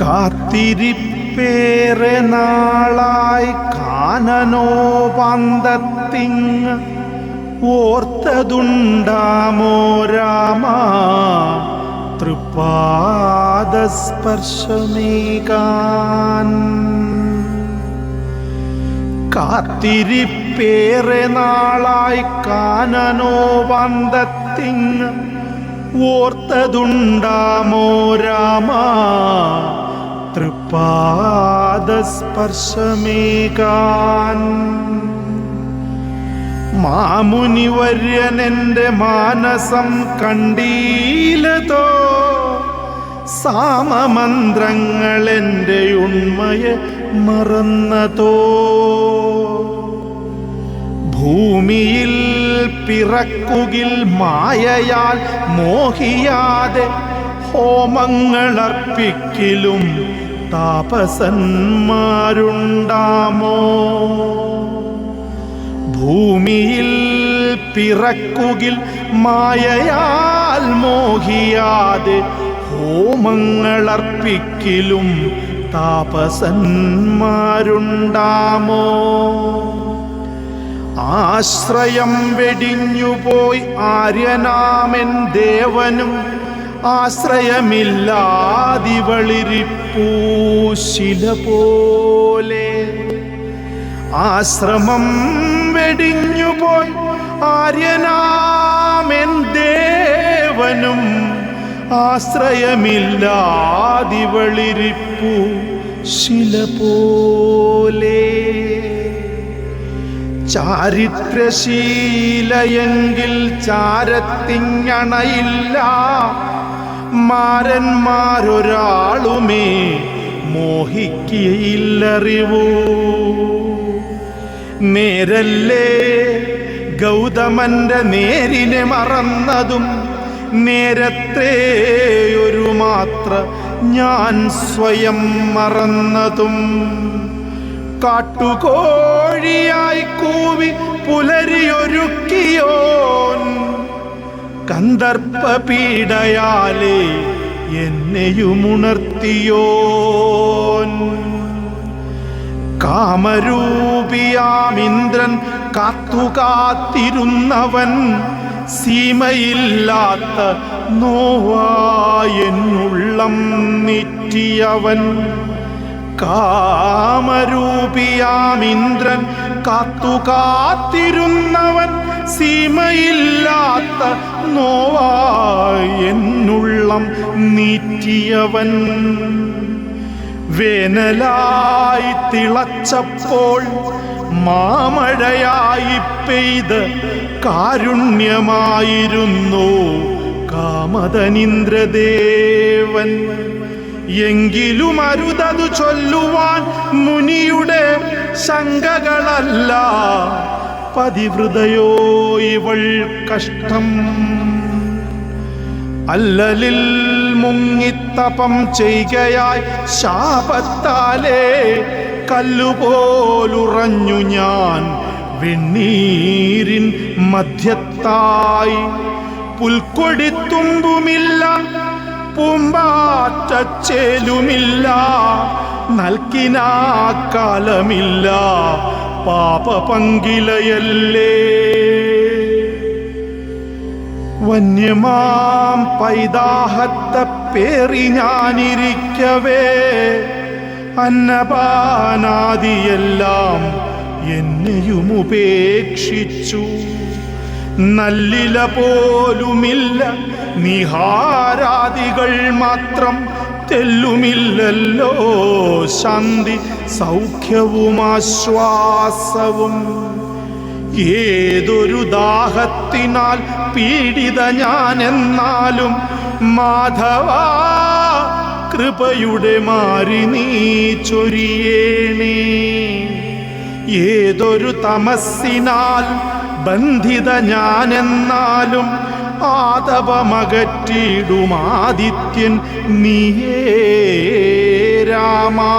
കാത്തിരിപ്പേറെ നാളായി കാനനോപാന്തത്തിങ് ഓർത്തതുണ്ടാമോ രാമ? തൃപാദസ്പർശമേകാൻ കാത്തിരിപ്പേറെ നാളായി കാനനോപാന്തത്തിങ് ഓർത്തതുണ്ടാമോ രാമ തൃപ്പാദസ്പർശമേകാൻ മാമുനിവര്യനെന്റെ മാനസം കണ്ടീലതോ? സാമമന്ത്രങ്ങൾ എന്റെ ഉണ്മയെ മറന്നതോ? ഭൂമിയിൽ പിറക്കുകിൽ മായയാൽ മോഹിയാതെ ഹോമങ്ങളർപ്പിക്കിലും താപസന്മാരുണ്ടാമോ? ഭൂമിയിൽ പിറക്കുകിൽ മായയാൽ മോഹിയാതെ ഹോമങ്ങളർപ്പിക്കിലും താപസന്മാരുണ്ടാമോ? ആശ്രയം വെടിഞ്ഞുപോയി ആര്യനാമൻ ദേവനും. ആശ്രയമില്ലാതിവളിരിപ്പൂ ശില പോലെ ആശ്രമം വെടിഞ്ഞുപോയി ആര്യനാമൻ ദേവനും. ആശ്രയമില്ലാതിവളിരിപ്പൂ ശില പോലെ ചാരിത്രശീലയെങ്കിൽ ചാരത്തിങ്ങണയില്ല മാരന്മാരൊരാളുമേ മോഹിക്കയില്ലറിവൂ നേരല്ലേ ഗൗതമന്റെ നേരിനെ മറന്നതും നേരത്തെ ഒരു മാത്ര ഞാൻ സ്വയം മറന്നതും. കാട്ടുകോഴിയായി കൂവി പുലരിയൊരുക്കിയോൻ. കന്ദർപ്പ പീഡയാലേ എന്നെയുമുണർത്തിയോൻ. കാമരൂപിയാമിന്ദ്രൻ കാത്തുകാത്തിരുന്നവൻ സീമയില്ലാത്ത നോവായെന്നുള്ളം നീറ്റിയവൻ. കാമരൂപിയാമിന്ദ്രൻ കാത്തുകാത്തിരുന്നവൻ സീമയില്ലാത്ത നോവായെന്നുള്ളം നീറ്റിയവൻ. വേനലായി തിളച്ചപ്പോൾ മാമഴയായി പെയ്ത് കാരുണ്യമായിരുന്നു കാമതനിന്ദ്രദേവൻ. എങ്കിലും അരുതതു ചൊല്ലുവാൻ മുനിയുടെ ശങ്കകളല്ല. പതിവൃതയോ ഇവൾ കഷ്ടം. അല്ലലിൽ മുങ്ങിത്തപം ചെയ്യയായി ശാപത്താലേ കല്ലുപോലുറഞ്ഞു ഞാൻ വെണ്ണീരിൻ മധ്യത്തായി. പുൽക്കൊടിത്തുമ്പുമില്ല പൂമ്പാറ്റച്ചേലുമില്ല നൽകിനാക്കാലമില്ല പാപ പങ്കിലയല്ലേ വന്യമാം പൈതാഹത്തെ പേറി ഞാനിരിക്കവേ അന്നപാനാദിയെല്ലാം എന്നെയും ഉപേക്ഷിച്ചു നല്ലില പോലുമില്ല. നിഹാരാദികൾ മാത്രം തെല്ലുമില്ലല്ലോ. ശാന്തി സൗഖ്യവും ആശ്വാസവും. ഏതൊരു ദാഹത്തിനാൽ പീഡിത ഞാൻ എന്നാലും മാധവ കൃപയുടെ മാറി നീ ചൊരിയേണേ. ഏതൊരു തമസ്സിനാൽ ബന്ധിത ഞാനെന്നാലും എന്നാലും ആതപമകറ്റിടുമാദിത്യൻ നീയേ രാമാ.